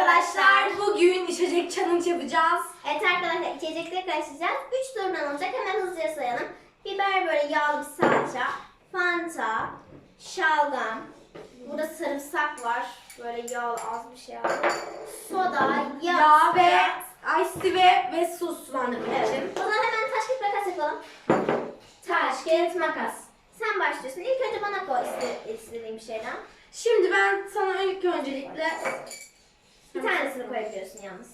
arkadaşlar. Bugün içecek challenge yapacağız. Evet arkadaşlar içecekleri karıştıracağız. 3 turdan olacak. Hemen hızlıca sayalım. Biber böyle yağlı bir salça. Fanta. Şalgam. Burada sarımsak var. Böyle yağlı az bir şey aldım. Soda, yağ, Yağ ve ice ve ve su sulandırmak Evet. için. O zaman hemen taş kağıt makas yapalım. Taş kağıt makas. Sen başlıyorsun. İlk önce bana koy iste, istediğin bir şeyden. Şimdi ben sana ilk öncelikle tanesini koyabiliyorsun yalnız.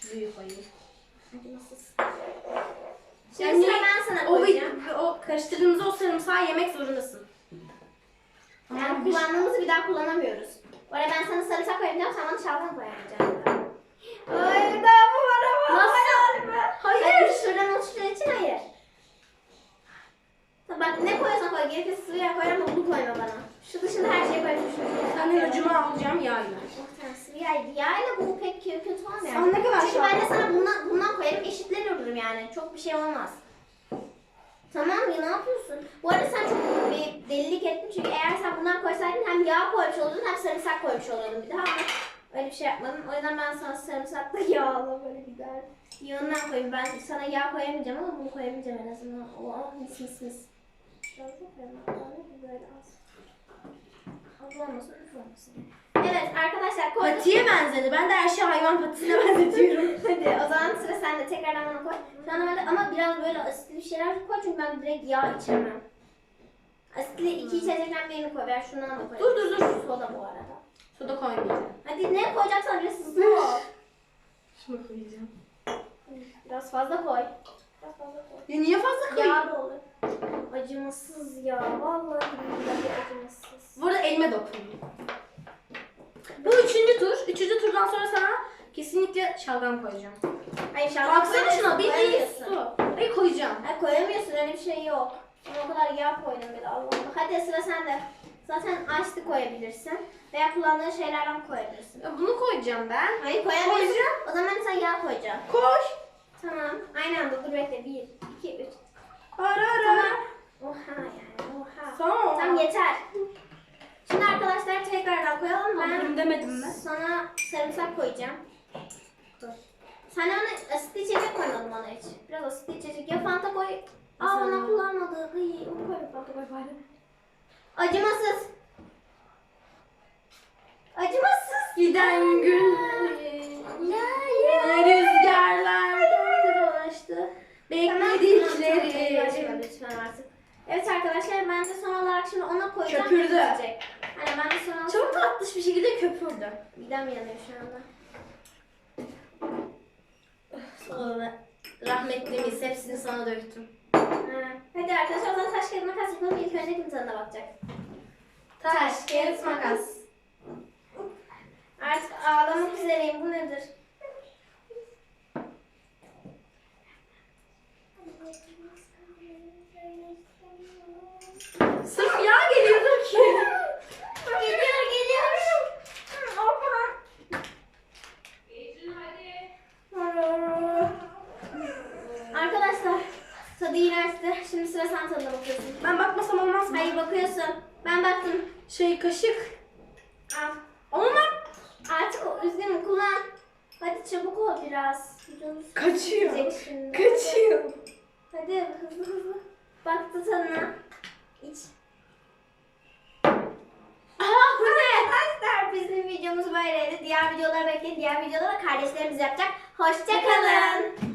şurayı koyayım. Acımasız. Şimdi sıra ben sana o, koyacağım. o karıştırdığımız o sarımsağı yemek zorundasın. Yani kullandığımızı bir daha kullanamıyoruz. Arada ben sana sarımsak koyacağım, sen bana şalgam koyacaksın. Hayır, daha bu var ama. Nasıl? Hayır. Hayır, şuradan oluştuğu için hayır. Bak ne koyarsan koy, gerekirse yağ koy ama bunu koyma bana. Şu dışında her şeyi koymuşum. Senden ucuma alacağım tamam, sıvı yağ. Yağıyla bu pek kötü olmuyor. Sen ne kadar Çünkü ben de sana bundan, bundan koyarım, eşitler olurum yani. Çok bir şey olmaz. Tamam ya ne yapıyorsun? Bu arada sen çok bir delilik ettin çünkü eğer sen bundan koysaydın hem yağ koymuş olurdun hem sarımsak koymuş olurdun bir daha ama öyle bir şey yapmadım. O yüzden ben sana sarımsakla yağla böyle güzel yağından koyayım. Ben sana yağ koyamayacağım ama bunu koyamayacağım en azından. Oh mis mis mis. Da koyalım. Böyle az. Evet arkadaşlar koyduk. Patiye benzedi. Ben de her şeyi hayvan patisine benzetiyorum. Hadi o zaman sıra sende. Tekrardan bana koy. Şu an öyle ama biraz böyle asitli bir şeyler koy çünkü ben direkt yağ içemem. Asitli iki içecekten birini koy. Ben şundan da koy. Dur, dur, dur. Soda bu arada. Soda koymayacağım. Hadi ne koyacaksan biraz hızlı ol. Şunu koyacağım. Biraz fazla koy. Biraz fazla koy. Ya niye fazla koyayım? Yağ da olur. Acımasız ya. Vallahi billahi acımasız. Bu elime dokundu. Bu üçüncü tur. Üçüncü turdan sonra sana kesinlikle şalgam koyacağım. Hayır şalgam Baksana şuna bir koyamıyorsun. su. Hayır koyacağım. Hayır koyamıyorsun öyle bir şey yok. Ama o kadar yağ koydum bir de Allah Allah. Hadi sıra sende. Zaten açtı koyabilirsin. Veya kullandığın şeylerden koyabilirsin. Ya bunu koyacağım ben. Hayır koyamıyorsun. Koyacağım. O zaman sen yağ koyacaksın. Koy. Tamam. Aynı anda dur bekle. Bir, iki, üç. Ara ara. Tamam. Oha yani oha. Tamam. Tamam yeter. Tekrardan koyalım. Ben demedim mi? sana sarımsak koyacağım. Sen ona asitli içecek koymadın bana hiç. Biraz asitli içecek. Ya Fanta koy. Aa ona kullanmadı. Iy, onu koy Fanta koy bari. Acımasız. Acımasız. Giden gün. Ya Rüzgarlar dolaştı. Bekledikleri. Lütfen artık. Evet arkadaşlar ben de son olarak şimdi ona koyacağım. Köpürdü. içecek. Hani ben de olarak... Çok tatlış bir şekilde köpürdü. Midem yanıyor şu anda. Sonra rahmetlimiz hepsini sana döktüm. Ha. Hadi arkadaşlar o zaman taş kağıt makas yapalım. İlk önce kim tadına bakacak? Taş, kağıt, makas. Artık ağlamak üzereyim. Bu nedir? Tadı iğrençti. Şimdi sıra sen tadına bakıyorsun. Ben bakmasam olmaz mı? Hayır bakıyorsun. Ben baktım. Şey kaşık. Al. Onunla Artık o üzgünüm kullan. Hadi çabuk ol biraz. Kaçıyor. şimdi. Kaçıyor. Hadi hızlı hızlı. Baktı tadına. İç. Aa bu ne? Arkadaşlar bizim videomuz böyleydi. Diğer videoları bekleyin. Diğer videoda da kardeşlerimiz yapacak. Hoşçakalın.